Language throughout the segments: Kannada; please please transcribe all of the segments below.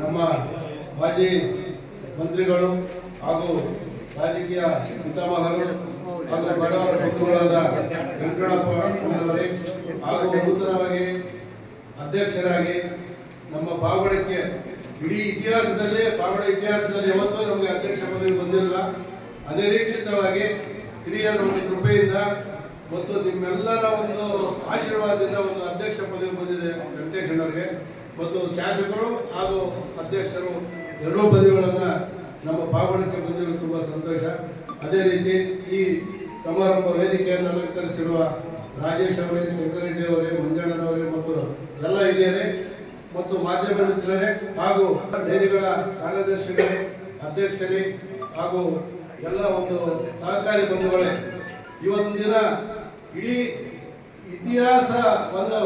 ನಮ್ಮ ಮಾಜಿ ಮಂತ್ರಿಗಳು ಹಾಗೂ ರಾಜಕೀಯ ಪಿತಾಮಹರು ಹಾಗೂ ಬಡವರ ಬಂಧುಗಳಾದ ವೆಂಕಟಪ್ಪ ಹಾಗೂ ನೂತನವಾಗಿ ಅಧ್ಯಕ್ಷರಾಗಿ ನಮ್ಮ ಪಾವಗಡಕ್ಕೆ ಇಡೀ ಇತಿಹಾಸದಲ್ಲಿ ಪಾವಗಡ ಇತಿಹಾಸದಲ್ಲಿ ಯಾವತ್ತೂ ನಮಗೆ ಅಧ್ಯಕ್ಷ ಪದವಿ ಬಂದಿಲ್ಲ. ಅನಿರೀಕ್ಷಿತವಾಗಿ ಹಿರಿಯರ ಒಂದು ಕೃಪೆಯಿಂದ ಮತ್ತು ನಿಮ್ಮೆಲ್ಲರ ಒಂದು ಆಶೀರ್ವಾದದಿಂದ ಒಂದು ಅಧ್ಯಕ್ಷ ಪದವಿ ಬಂದಿದೆ ವೆಂಕಟೇಶಣ್ಣವರಿಗೆ ಮತ್ತು ಶಾಸಕರು ಹಾಗೂ ಅಧ್ಯಕ್ಷರು ಎರಡೂ ಪದವಿಗಳನ್ನು ನಮ್ಮ ಪಾವಗಡಕ್ಕೆ ಬಂದಿರೋದು ತುಂಬ ಸಂತೋಷ. ಅದೇ ರೀತಿ ಈ ಸಮಾರಂಭ ವೇದಿಕೆಯನ್ನು ಅಲಂಕರಿಸಿರುವ ರಾಜೇಶ್ ಅವರೇ ಶಂಕರೆಡ್ಡಿ ಅವರೇ ಮಂಜಣ್ಣನವರೇ ಮತ್ತು ಎಲ್ಲ ಹಿರಿಯರೇ ಮತ್ತು ಮಾಧ್ಯಮ ಮಿತ್ರರೇ ಹಾಗೂ ಡೈರಿಗಳ ಕಾರ್ಯದರ್ಶಿಗಳೇ, ಅಧ್ಯಕ್ಷರೇ ಹಾಗೂ ಎಲ್ಲ ಒಂದು ಸಹಕಾರಿ ಬಂಧುಗಳೇ, ಇವತ್ತಿನ ದಿನ ಇಡೀ ಇತಿಹಾಸವನ್ನು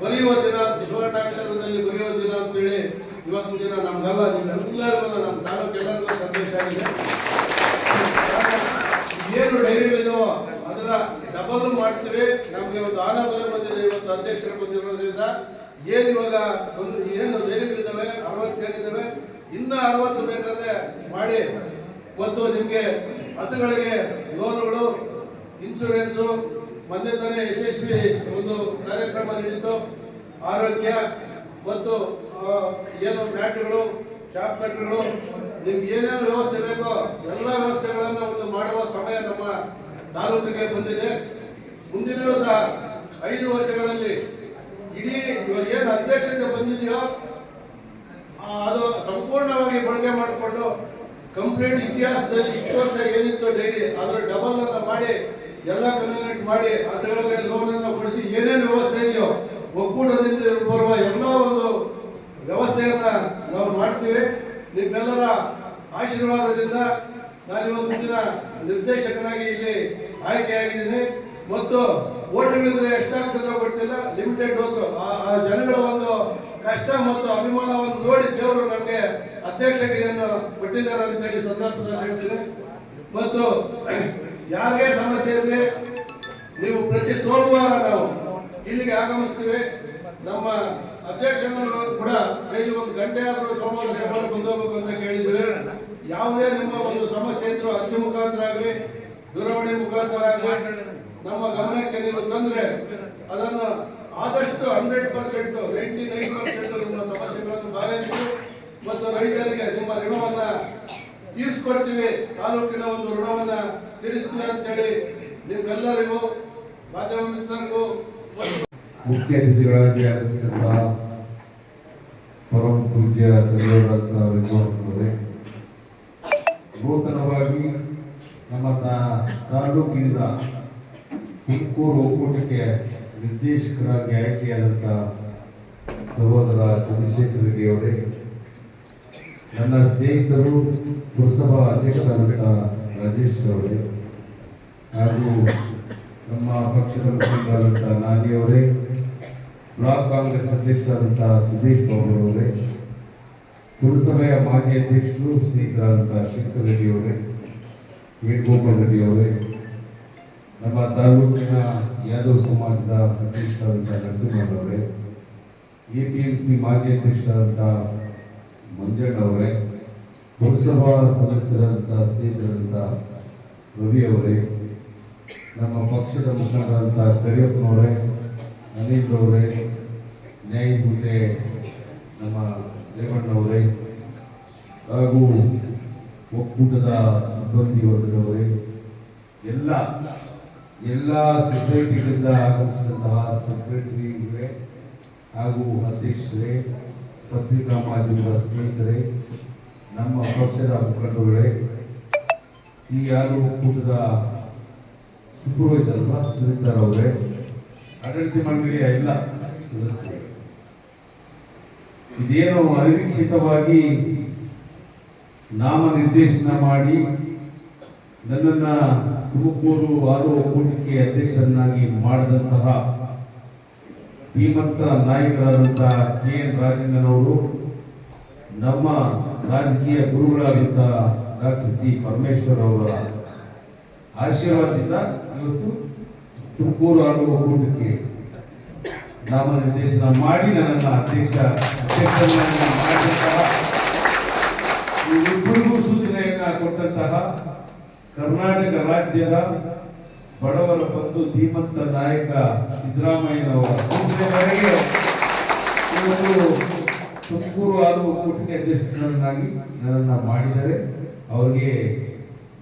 ಬರೆಯುವ ದಿನ ಸುವರ್ಣಾಕ್ಷರದಲ್ಲಿ ಬರೆಯುವ ದಿನ ಅಂತೇಳಿ ಇವತ್ತು ದಿನ ನಮ್ಗೆಲ್ಲ, ನಿಮ್ಮೆಲ್ಲರಿಗೂ ನಮ್ಮ ತಾಲೂಕೆಲ್ಲರಿಗೂ ಸಂದೇಶ ಆಗಿದೆ. ಏನು ಡೈರಿಗಳಿದೋ ಅದರ ಡಬಲ್ ಮಾಡ್ತೀವಿ. ನಮಗೆ ಒಂದು ಆನ ಬಲ ಬಂದಿದೆ, ಇವತ್ತು ಅಧ್ಯಕ್ಷರು ಬಂದಿರೋದ್ರಿಂದ ಏನು ಇವಾಗ ಒಂದು ಏನು ಡೈರಿಗಳಿದ್ದಾವೆ ಅರವತ್ತೇನಿದ್ದಾವೆ ಇನ್ನ ಅರವತ್ತು ಬೇಕಾದ್ರೆ ಮಾಡಿ. ಮತ್ತು ನಿಮಗೆ ಹಸುಗಳಿಗೆ ಲೋನ್ಗಳು ಇನ್ಸೂರೆನ್ಸು ಮೊನ್ನೆ ತಾನೇ ಯಶಸ್ವಿ ಒಂದು ಕಾರ್ಯಕ್ರಮ ನಡೀತು ಆರೋಗ್ಯ ಮತ್ತು ಏನು ಮ್ಯಾಟ್ಗಳು ಚಾಪ್ ಕಟ್ಗಳು ನಿಮ್ಗೆ ಏನೇನು ವ್ಯವಸ್ಥೆ ಬೇಕೋ ಎಲ್ಲ ವ್ಯವಸ್ಥೆಗಳನ್ನು ಒಂದು ಮಾಡುವ ಸಮಯ ನಮ್ಮ ತಾಲೂಕಿಗೆ ಬಂದಿದೆ. ಮುಂದಿನ ಸಹ ಐದು ವರ್ಷಗಳಲ್ಲಿ ಇಡೀ ಇವಾಗ ಏನು ಅಧ್ಯಕ್ಷತೆ ಬಂದಿದೆಯೋ ಅದು ಸಂಪೂರ್ಣವಾಗಿ ಬಳಕೆ ಮಾಡಿಕೊಂಡು ಕಂಪ್ಲೀಟ್ ಇತಿಹಾಸದಲ್ಲಿ ಇಷ್ಟು ವರ್ಷ ಏನಿತ್ತು ಡೈರಿ ಅದರ ಡಬಲ್ ಅನ್ನು ಮಾಡಿ ಎಲ್ಲ ಕನೆಕ್ಟ್ ಮಾಡಿ ಆಸೆಗಳಲ್ಲಿ ಲೋನ್ ಅನ್ನು ಕೊಡಿಸಿ ಏನೇನು ವ್ಯವಸ್ಥೆ ಇದೆಯೋ ಒಕ್ಕೂಟದಿಂದ ಬರುವ ಎಲ್ಲ ಒಂದು ವ್ಯವಸ್ಥೆಯನ್ನ ನಾವು ಮಾಡ್ತೀವಿ. ನಿಮ್ಮೆಲ್ಲರ ಆಶೀರ್ವಾದದಿಂದ ನಾನು ಇವತ್ತು ದಿನ ನಿರ್ದೇಶಕನಾಗಿ ಇಲ್ಲಿ ಆಯ್ಕೆಯಾಗಿದ್ದೀನಿ. ಮತ್ತು ಓಟ್ಗಳಿದ್ರೆ ಎಷ್ಟಾಗ್ತದೆ ಗೊತ್ತಿಲ್ಲ. ಲಿಮಿಟೆಡ್ ಹೊತ್ತು ಆ ಜನಗಳ ಒಂದು ಕಷ್ಟ ಮತ್ತು ಅಭಿಮಾನವನ್ನು ನೋಡಿ ದೇವರು ನಮಗೆ ಅಧ್ಯಕ್ಷಗಿರಿಯನ್ನು ಕೊಟ್ಟಿದ್ದಾರೆ ಅಂತ ಹೇಳಿ ಸಂದರ್ಭದಲ್ಲಿ ಹೇಳ್ತೀನಿ. ಮತ್ತು ಯಾರಿಗೆ ಸಮಸ್ಯೆ ಇರಲಿ, ನೀವು ಪ್ರತಿ ಸೋಮವಾರ ನಾವು ಇಲ್ಲಿಗೆ ಆಗಮಿಸ್ತೀವಿ. ನಮ್ಮ ಅಧ್ಯಕ್ಷರನ್ನು ಕೂಡ ಡೈಲಿ ಒಂದು ಗಂಟೆ ಆದರೂ ಸೋಮವಾರ ಸಭೆಗೆ ಹೋಗಬೇಕು ಅಂತ ಕೇಳಿದ್ವಿ ಯಾವುದೇ ನಿಮ್ಮ ಒಂದು ಸಮಸ್ಯೆ ಇದ್ರು ಅರ್ಜಿ ಮುಖಾಂತರ ಆಗಲಿ, ದೂರವಾಣಿ ಮುಖಾಂತರ ಆಗಲಿ, ನಮ್ಮ ಗಮನಕ್ಕೆ ನೀವು ತಂದ್ರೆ ಅದನ್ನು ಆದಷ್ಟು hundred percent, ninety nine percent ನಿಮ್ಮ ಸಮಸ್ಯೆಗಳನ್ನು ಬಗೆಹರಿಸಿ ಮತ್ತು ರೈತರಿಗೆ ನಿಮ್ಮ ಋಣವನ್ನ ತೀರಿಸ್ಕೊಡ್ತೀವಿ. ತಾಲೂಕಿನ ಒಂದು ಋಣವನ್ನ ತೀರಿಸ್ತೀವಿ ಅಂತೇಳಿ ನಿಮ್ಮೆಲ್ಲರಿಗೂ, ಮಾಧ್ಯಮ ಮಿತ್ರರಿಗೂ ಮುಖ್ಯ ಅತಿಥಿಗಳಾಗಿ ಆಗಮಿಸಿದಂತಹ ಪರಮ ಪೂಜ್ಯ ಅವರೇ ನೂತನವಾಗಿ ನಮ್ಮ ತಾಲೂಕಿನಿಂದ ತುಮಕೂರು ಒಕ್ಕೂಟಕ್ಕೆ ನಿರ್ದೇಶಕರಾಗಿ ಆಯ್ಕೆಯಾದಂಥ ಸಹೋದರ ಚಂದ್ರಶೇಖರ ರೆಡ್ಡಿ ಅವರೇ ನನ್ನ ಸ್ನೇಹಿತರು ಪುರಸಭಾ ಅಧ್ಯಕ್ಷರಾದಂಥ ರಾಜೇಶ್ ಅವರೇ ಹಾಗೂ ನಮ್ಮ ಪಕ್ಷದ ಮುಖಂಡರಾದಂಥ ನಾನಿ ಅವರೇ, ಬ್ಲಾಕ್ ಕಾಂಗ್ರೆಸ್ ಅಧ್ಯಕ್ಷರಾದಂಥ ಸುದೇಶ್ ಬಾಬು ಅವರೇ, ಪುರಸಭೆಯ ಮಾಜಿ ಅಧ್ಯಕ್ಷರು ಸ್ನೇಹಿತರಾದಂಥ ಶಂಕರ್ ರೆಡ್ಡಿ ಅವರೇ, ವೇಣುಗೋಪಾಲ್ ರೆಡ್ಡಿ ಅವರೇ, ನಮ್ಮ ತಾಲೂಕಿನ ಯಾದವ್ ಸಮಾಜದ ಅಧ್ಯಕ್ಷರಾದಂಥ ನರಸಿಂಹನವರೇ ಎ ಪಿ ಎಂ ಸಿ ಮಾಜಿ ಅಧ್ಯಕ್ಷರಾದಂಥ ಮಂಜಣ್ಣ ಅವರೇ ಪುರಸಭಾ ಸ್ನೇಹಿತರಾದಂಥ ರವಿ ಅವರೇ ನಮ್ಮ ಪಕ್ಷದ ಮುಖಂಡರಾದಂಥ ಕರಿಯಪ್ಪನವರೇ ಅನಿಲ್ ಅವರೇ ನ್ಯಾಯಬೂಟೆ ನಮ್ಮ ರೇವಣ್ಣವರೇ, ಹಾಗೂ ಒಕ್ಕೂಟದ ಸಿಬ್ಬಂದಿ ವರ್ಗದವರೇ, ಎಲ್ಲ ಎಲ್ಲ ಸೊಸೈಟಿಗಳಿಂದ ಆಗಮಿಸಿದಂತಹ ಸೆಕ್ರೆಟರಿಗಳೇ ಹಾಗೂ ಅಧ್ಯಕ್ಷರೇ ಪತ್ರಿಕಾ ಮಾಧ್ಯಮದ ಸ್ನೇಹಿತರೆ, ನಮ್ಮ ಪಕ್ಷದ ಮುಖಂಡರುಗಳೇ, ಈ ಯಾರು ಒಕ್ಕೂಟದ ಸೂಪರ್ವೈಸರ್ ಅಲ್ವಾ ಸುನೀತಾರ್ ಅವರೇ ಆಡಳಿತ ಮಂಡಳಿಯ ಎಲ್ಲ ಸದಸ್ಯರು, ಇದೇನು ಅನಿರೀಕ್ಷಿತವಾಗಿ ನಾಮ ನಿರ್ದೇಶನ ಮಾಡಿ ನನ್ನನ್ನು ತುಮಕೂರು ಆರು ಒಕ್ಕೂಟಕ್ಕೆ ಅಧ್ಯಕ್ಷರನ್ನಾಗಿ ಮಾಡಿದಂತಹ ಧೀಮಂತ ನಾಯಕರಾದಂತಹ ಕೆ ಎನ್ ರಾಜೇಂದ್ರನವರು ನಮ್ಮ ರಾಜಕೀಯ ಗುರುಗಳಾದಂತಹ ಡಾಕ್ಟರ್ ಜಿ ಪರಮೇಶ್ವರ್ ಅವರ ಆಶೀರ್ವಾದದಿಂದ ಇವತ್ತು ತುಮಕೂರು ಆಗುವ ಒಕ್ಕೂಟಕ್ಕೆ ನಾಮನಿರ್ದೇಶನ ಮಾಡಿ ನನ್ನ ಅಧ್ಯಕ್ಷ ಮಾಡಿದಂತಹ ಇಬ್ಬರಿಗೂ ಸೂಚನೆಯನ್ನ ಕೊಟ್ಟಂತಹ ಕರ್ನಾಟಕ ರಾಜ್ಯದ ಬಡವರ ಬಂಧು ಧೀಮಂತ ನಾಯಕ ಸಿದ್ದರಾಮಯ್ಯನವರ ಸೂಚನೆ ಮೇರೆಗೆ ಇವತ್ತು ತುಮಕೂರು ಹಾಗೂ ಕೂಟಕ್ಕೆ ಅಧ್ಯಕ್ಷರನ್ನಾಗಿ ನನ್ನನ್ನು ಮಾಡಿದರೆ ಅವರಿಗೆ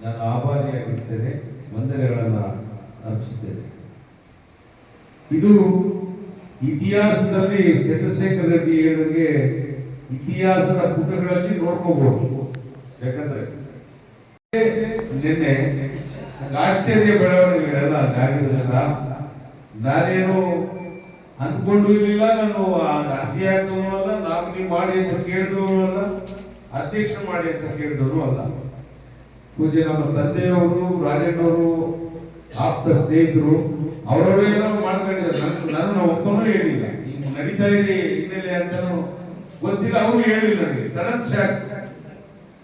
ನಾನು ಆಭಾರಿಯಾಗಿರ್ತೇನೆ, ವಂದನೆಗಳನ್ನು ಅರ್ಪಿಸ್ತೇನೆ. ಇದು ಇತಿಹಾಸದಲ್ಲಿ ಚಂದ್ರಶೇಖರ್ ರೆಡ್ಡಿ ಹೇಳಿದಂಗೆ ಇತಿಹಾಸದ ಪುಟಗಳಲ್ಲಿ ನೋಡ್ಕೋಬಹುದು. ಯಾಕಂದ್ರೆ, ನಿನ್ನೆ ಆಶ್ಚರ್ಯ ಬೆಳವಣಿಗೆಗಳೆಲ್ಲ ಆಗಿರೋದ್ರಿಂದ ನಾನೇನು ಅಂದ್ಕೊಂಡು ಇರಲಿಲ್ಲ, ನಾನು ಅರ್ಜಿ ಹಾಕೋನು ಅಲ್ಲ ನಾಮಿನಿ ಮಾಡಿ ಅಂತ ಕೇಳಿದವರು ಅಲ್ಲ, ಅಧ್ಯಕ್ಷ ಮಾಡಿ ಅಂತ ಕೇಳಿದವರು ಅಲ್ಲ. ಪೂಜೆ ನಮ್ಮ ತಂದೆಯವರು, ರಾಜಣ್ಣವರು, ಆಪ್ತ ಸ್ನೇಹಿತರು ಅವರವರೇನೋ ಮಾಡ್ಕೊಂಡಿದ್ದಾರೆ. ನನ್ನ ನಾನು ನಾವು ಒಬ್ಬನೂ ಹೇಳಿಲ್ಲ. ಈಗ ನಡೀತಾ ಇದೆ, ಹಿನ್ನೆಲೆ ಅಂತಾನು ಗೊತ್ತಿಲ್ಲ, ಅವರು ಹೇಳಿಲ್ಲ ನನಗೆ. Sudden shock.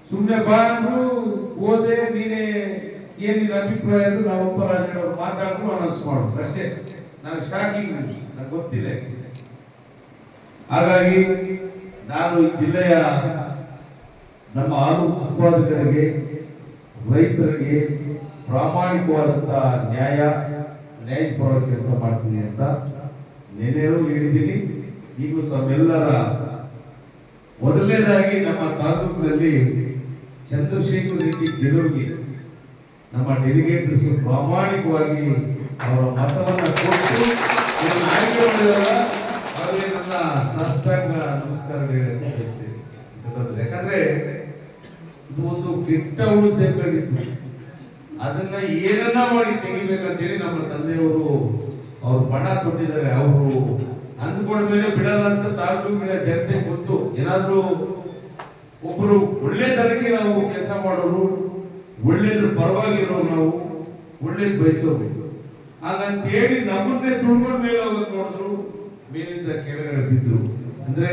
ಸುಮ್ಮನೆ ಬಾ ಅಂದ್ರು ಓದೆ ನೀನೇ ಏನಿಲ್ಲ, ಅಭಿಪ್ರಾಯ ನಾವು ನಾವೊಬ್ಬ ರಾಜ್ಯದವರು ಮಾತಾಡಿದ್ರು ಅನೌನ್ಸ್ ಮಾಡೋದು ಅಷ್ಟೇ. ನನಗೆ ಶಾಕಿಂಗ್ ನನಗೆ ಗೊತ್ತಿಲ್ಲ ಆ್ಯಕ್ಚುಲಿ ಹಾಗಾಗಿ ನಾನು ಈ ಜಿಲ್ಲೆಯ ನಮ್ಮ ಹಾಲು ಉತ್ಪಾದಕರಿಗೆ, ರೈತರಿಗೆ ಪ್ರಾಮಾಣಿಕವಾದಂಥ ನ್ಯಾಯ ನ್ಯಾಯಪರ ಕೆಲಸ ಮಾಡ್ತೀನಿ ಅಂತ ನೆನೆಯೂ ಹೇಳಿದ್ದೀನಿ ಈಗ ತಮ್ಮೆಲ್ಲರ ಮೊದಲನೇದಾಗಿ ನಮ್ಮ ತಾಲೂಕಿನಲ್ಲಿ ಚಂದ್ರಶೇಖರ್ ರೆಡ್ಡಿ ಗೆಲುವಿಗೆ ನಮ್ಮ ಡೆಲಿಗೇಟರ್ಸ್ ಪ್ರಾಮಾಣಿಕವಾಗಿ ಅವರ ಮತವನ್ನು ಕೊಟ್ಟು ಆಯ್ಕೆ ಮಾಡಿದಾರಲ್ಲ ಅವರಿಗೆ ನನ್ನ ಸಾಷ್ಟಾಂಗ ನಮಸ್ಕಾರ ಬಯಸ್ತೇನೆ. ಯಾಕಂದ್ರೆ ಇದು ಒಂದು ಕೆಟ್ಟ ಹುಳು ಸೇರ್ಕೊಂಡಿತ್ತು. ಅದನ್ನ ಏನನ್ನ ಮಾಡಿ ತೆಗಿಬೇಕಂತೇಳಿ ನಮ್ಮ ತಂದೆಯವರು ಅವ್ರು ಬಣ ಕೊಟ್ಟಿದ್ದಾರೆ. ಅವರು ಅಂದ್ಕೊಂಡ ಮೇಲೆ ಬಿಡಲ್ಲ ಅಂತ ತಾಲೂಕಿನ ಜನತೆ ಗೊತ್ತು. ಏನಾದ್ರೂ ಒಬ್ಬರು ಒಳ್ಳೆತನಕ್ಕೆ ನಾವು ಕೆಲಸ ಮಾಡೋರು ಒಳ್ಳೇದ್ರ ಪರವಾಗಿರೋ ನಾವು ಒಳ್ಳೇದ್ ಬಯಸೋಬೇಕು ಹಾಗಂತ ಹೇಳಿ ನಮ್ಮನ್ನೇ ತುಳ್ಕೊಂಡ ಮೇಲೆ ಹೋಗಕ್ ನೋಡಿದ್ರು, ಮೇಲಿಂದ ಕೆಳಗಡೆ ಬಿದ್ರು. ಅಂದ್ರೆ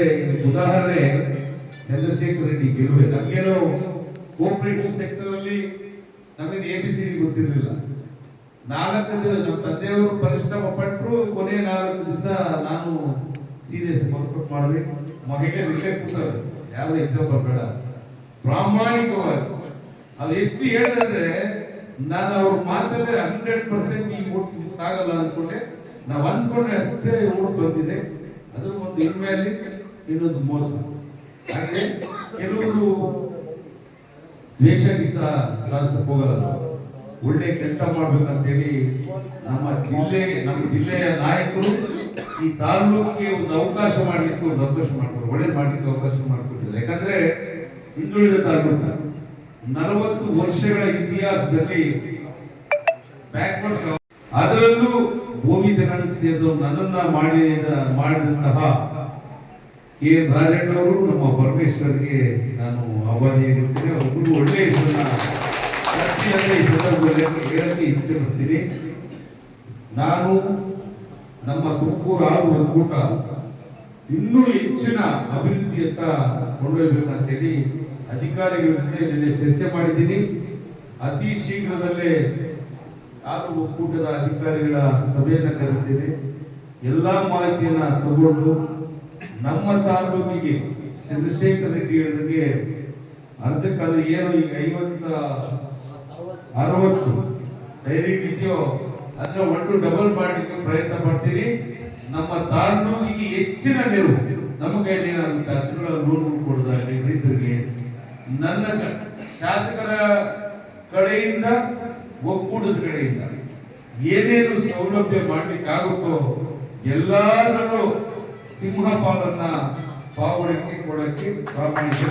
ಉದಾಹರಣೆ ಚಂದ್ರಶೇಖರ್ ರೆಡ್ಡಿ ಗೆಲುವೆ. ನಮ್ಗೇನೋ ಕೋಪರೇಟಿವ್ ಸೆಕ್ಟರ್ ಅಲ್ಲಿ ನಮಗೆ ಎ ಬಿ ಸಿ ಗೊತ್ತಿರಲಿಲ್ಲ. ನಾಲ್ಕು ದಿನ ನಮ್ಮ ತಂದೆಯವರು ಪರಿಶ್ರಮ ಪಟ್ಟರು ಕೊನೆ ನಾಲ್ಕು ದಿವಸ ನಾನು ಸೀರಿಯಸ್ ವರ್ಕೌಟ್ ಮಾಡಿದೆ. ಮಹಿಳೆ ಕೂತಾರೆ ಯಾವ ಎಕ್ಸಾಂಪಲ್ ಬೇಡ ಪ್ರಾಮಾಣಿಕವಾಗಿ. ಅದು ಎಷ್ಟು ಹೇಳಿದ್ರೆ ನಾನು ಅವ್ರ ಮಾತಲ್ಲೇ ಹಂಡ್ರೆಡ್ ಪರ್ಸೆಂಟ್ ಈ ಓಟ್ ಮಿಸ್ ಆಗಲ್ಲ ಅನ್ಕೊಂಡೆ. ನಾವು ಅಂದ್ಕೊಂಡ್ರೆ ಅಷ್ಟೇ ಓಟ್ ಬಂದಿದೆ. ಅದು ಒಂದು ಇನ್ಮೇಲೆ ಇನ್ನೊಂದು ಮೋಸ. ಹಾಗೆ ಕೆಲವರು ದ್ವೇಷ ಗೀತ ಸಾಧಿಸಕ್ ಹೋಗಲ್ಲ ಒಳ್ಳೆ ಕೆಲಸ ಮಾಡ್ಬೇಕಂತೇಳಿ ನಮ್ಮ ಜಿಲ್ಲೆಗೆ ನಮ್ಮ ಜಿಲ್ಲೆಯ ನಾಯಕರು ಈ ತಾಲೂಕಿಗೆ ಒಂದು ಅವಕಾಶ ಮಾಡ್ಲಿಕ್ಕೆ ಒಂದು ಅವಕಾಶ ಮಾಡ್ಕೊಡ್ರು ಒಳ್ಳೆ ಮಾಡ್ಲಿಕ್ಕೆ ಅವಕಾಶ ಮಾಡಿಕೊಟ್ಟಿದ್ದಾರೆ. ಯಾಕಂದ್ರೆ ಹಿಂದುಳಿದ ತಾಲೂಕು ನಲವತ್ತು ವರ್ಷಗಳ ಇತಿಹಾಸದಲ್ಲಿ ಬ್ಯಾಕ್ವರ್ಡ್ಸ್ ಅದರಲ್ಲೂ ಭೂಮಿ ಜನಕ್ಕೆ ಸೇರಿದವರು ನನ್ನನ್ನ ಮಾಡಿದ ಮಾಡಿದಂತಹ ಕೆ ರಾಜಣ್ಣವರು ನಮ್ಮ ಪರಮೇಶ್ವರ್ಗೆ ನಾನು ಆಹ್ವಾನಿಯಾಗಿರ್ತೇನೆ ಅವರು ಒಳ್ಳೆಯ ಹೆಸರನ್ನ ಈ ಸಂದರ್ಭದಲ್ಲಿ ಹೇಳಕ್ಕೆ ಇಚ್ಛೆ ಪಡ್ತೀನಿ. ನಾನು ನಮ್ಮ ತುಮಕೂರು ಆರು ಒಕ್ಕೂಟ ಇನ್ನೂ ಹೆಚ್ಚಿನ ಅಭಿವೃದ್ಧಿಯತ್ತ ಕೊಂಡೊಯ್ಬೇಕಂತೇಳಿ ಅಧಿಕಾರಿಗಳ ಜೊತೆ ನಿನ್ನೆ ಚರ್ಚೆ ಮಾಡಿದ್ದೀನಿ. ಅತಿ ಶೀಘ್ರದಲ್ಲೇ ಹಾಗೂ ಒಕ್ಕೂಟದ ಅಧಿಕಾರಿಗಳ ಸಭೆಯನ್ನು ಕರೆದಿದ್ದೇನೆ. ಎಲ್ಲ ಮಾಹಿತಿಯನ್ನ ತಗೊಂಡು ನಮ್ಮ ತಾಲೂಕಿಗೆ ಚಂದ್ರಶೇಖರ ರೆಡ್ಡಿ ಹೇಳಿದಂಗೆ ಅರ್ಧಕಾಲ ಏನು ಈಗ ಐವತ್ತ ಅರವತ್ತು ಡೈರಿ ಇದೆಯೋ ಅದನ್ನ ಒಟ್ಟು ಡಬಲ್ ಮಾಡಲಿಕ್ಕೆ ಪ್ರಯತ್ನ ಪಡ್ತೀನಿ. ನಮ್ಮ ತಾಲೂಕಿಗೆ ಹೆಚ್ಚಿನ ನೆರವು ನಮ್ಮ ಕೈಯಲ್ಲಿ ಏನಾಗುತ್ತೆ ಹಸುಗಳ ಲೋನ್ ಕೊಡೋದಾಗಲಿ ರೈತರಿಗೆ ನನ್ನ ಶಾಸಕರ ಕಡೆಯಿಂದ, ಒಕ್ಕೂಟದ ಕಡೆಯಿಂದ ಏನೇನು ಸೌಲಭ್ಯ ಮಾಡಲಿಕ್ಕಾಗುತ್ತೋ ಆಗುತ್ತೋ ಸಿಂಹ ಪಾಲನ್ನ ಪಾವಳಿಕೆ ಕೊಡಕ್ಕೆ ಪ್ರಾಮಾಣಿಕ.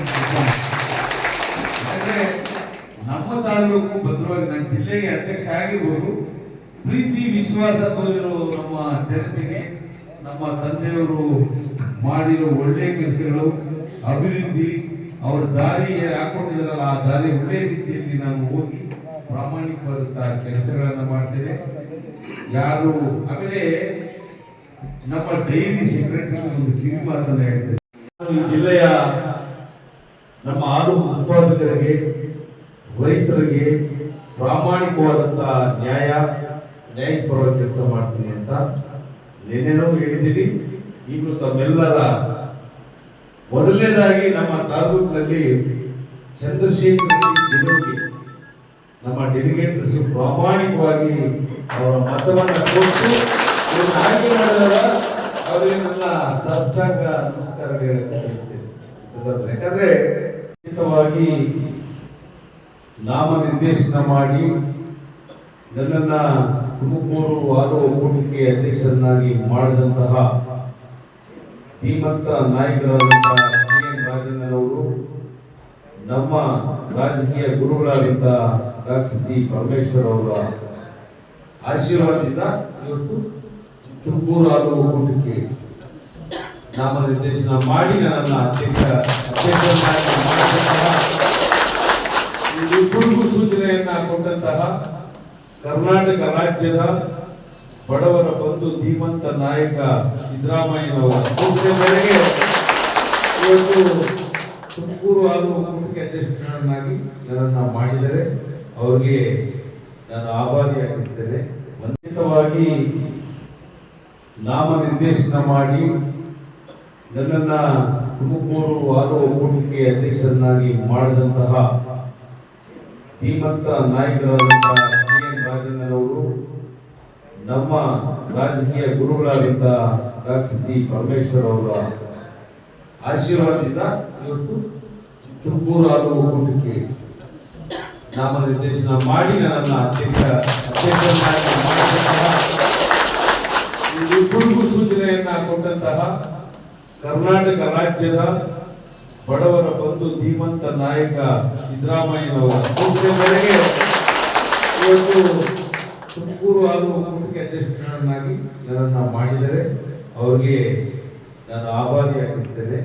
ಯಾಕಂದ್ರೆ ನಮ್ಮ ತಾಲೂಕು ಭದ್ರವಾಗಿ ನನ್ನ ಜಿಲ್ಲೆಗೆ ಅಧ್ಯಕ್ಷ ಆಗಿರ್ಬೋದು, ಪ್ರೀತಿ, ವಿಶ್ವಾಸ ತೋರಿರೋ ನಮ್ಮ ಜನತೆಗೆ, ನಮ್ಮ ತಂದೆಯವರು ಮಾಡಿರೋ ಒಳ್ಳೆ ಕೆಲಸಗಳು, ಅಭಿವೃದ್ಧಿ ಅವರ ದಾರಿ ಹಾಕೊಂಡಿದಾರಲ್ಲ ಆ ದಾರಿ ಒಳ್ಳೆ ರೀತಿಯಲ್ಲಿ ನಾನು ಹೋಗಿ ಪ್ರಾಮಾಣಿಕವಾದಂತಹ ಕೆಲಸಗಳನ್ನು ಮಾಡ್ತೇನೆ ಯಾರು, ಆಮೇಲೆ ನಮ್ಮ ಡೈಲಿ ಸೆಕ್ರೆಟರಿ ಒಂದು ಕಿವಿ ಮಾತನ್ನ ಹೇಳ್ತೇನೆ. ಜಿಲ್ಲೆಯ ನಮ್ಮ ಹಾಲು ಉತ್ಪಾದಕರಿಗೆ, ರೈತರಿಗೆ ಪ್ರಾಮಾಣಿಕವಾದಂತಹ ನ್ಯಾಯ ನ್ಯಾಯಪರವಾಗಿ ಕೆಲಸ ಮಾಡ್ತೀನಿ ಅಂತ ಏನೇನೋ ಹೇಳಿದ್ದೀನಿ. ಈಗಲೂ ತಮ್ಮೆಲ್ಲರ ಮೊದಲನೇದಾಗಿ ನಮ್ಮ ತಾಲೂಕಿನಲ್ಲಿ ಚಂದ್ರಶೇಖರ್ ನಮ್ಮ ಡೆಲಿಗೇಟರ್ಸ್ ಪ್ರಾಮಾಣಿಕವಾಗಿ ಅವರ ಮತವನ್ನು ಕೊಟ್ಟು ಅವರಿಗೆ ನನ್ನ ಸಾಷ್ಟಾಂಗ ನಮಸ್ಕಾರ ಈ ಯಾಕಂದ್ರೆ ಖಚಿತವಾಗಿ ನಾಮ ನಿರ್ದೇಶನ ಮಾಡಿ ನನ್ನನ್ನು ತುಮಕೂರು ಆರೋ ಒಕ್ಕೂಟಕ್ಕೆ ಅಧ್ಯಕ್ಷರನ್ನಾಗಿ ಮಾಡಿದಂತಹ ಧೀಮಂತ ನಾಯಕರಾದಂತಹ ಕೆ ಎನ್ ರಾಜಣ್ಣನವರು ನಮ್ಮ ರಾಜಕೀಯ ಗುರುಗಳಾದಂಥ ಡಾಕ್ಟರ್ ಜಿ ಪರಮೇಶ್ವರ್ ಅವರ ಆಶೀರ್ವಾದದಿಂದ ಇವತ್ತು ತುಮಕೂರು ಆದ ಒಕ್ಕೂಟಕ್ಕೆ ನಾಮನಿರ್ದೇಶನ ಮಾಡಿ ನನ್ನ ಅಧ್ಯಕ್ಷ ಸೂಚನೆಯನ್ನ ಕೊಟ್ಟಂತಹ ಕರ್ನಾಟಕ ರಾಜ್ಯದ ಬಡವರ ಬಂಧು ಧೀಮಂತ ನಾಯಕ ಸಿದ್ದರಾಮಯ್ಯನವರ ಇವತ್ತು ತುಮಕೂರು ಹಾಗೂ ಒಕ್ಕೂಟಕ್ಕೆ ಅಧ್ಯಕ್ಷರನ್ನಾಗಿ ನನ್ನನ್ನು ಮಾಡಿದರೆ ಅವರಿಗೆ ನಾನು ಆಭಾರಿಯಾಗಿರ್ತೇನೆ ವಂಚಿತವಾಗಿ ನಾಮನಿರ್ದೇಶನ ಮಾಡಿ ನನ್ನನ್ನ ತುಮಕೂರು ಹಾಗೂ ಒಕ್ಕೂಟಕ್ಕೆ ಅಧ್ಯಕ್ಷರನ್ನಾಗಿ ಮಾಡಿದಂತಹ ಧೀಮಂತ ನಾಯಕರಾದಂತಹ ನಮ್ಮ ರಾಜಕೀಯ ಗುರುಗಳಾದಂತಹ ಡಾಕ್ಟರ್ ಜಿ ಪರಮೇಶ್ವರ್ ಅವರ ಆಶೀರ್ವಾದದಿಂದ ಇವತ್ತು ತುಮಕೂರು ಹಾಗೂ ಒಕ್ಕೂಟಕ್ಕೆ ನಾಮನಿರ್ದೇಶನ ಮಾಡಿ ನನ್ನ ಅಧ್ಯಕ್ಷ ಇಬ್ಬರಿಗೂ ಸೂಚನೆಯನ್ನ ಕೊಟ್ಟಂತಹ ಕರ್ನಾಟಕ ರಾಜ್ಯದ ಬಡವರ ಬಂಧು ಧೀಮಂತ ನಾಯಕ ಸಿದ್ದರಾಮಯ್ಯನವರ ಸೂಚನೆ ಇವತ್ತು ತುಮಕೂರು ಹಾಗೂ ಒಕ್ಕೂಟಕ್ಕೆ ಅಧ್ಯಕ್ಷರನ್ನಾಗಿ ನನ್ನನ್ನು ಮಾಡಿದರೆ ಅವರಿಗೆ ನಾನು ಆಭಾರಿಯಾಗಿರ್ತೇನೆ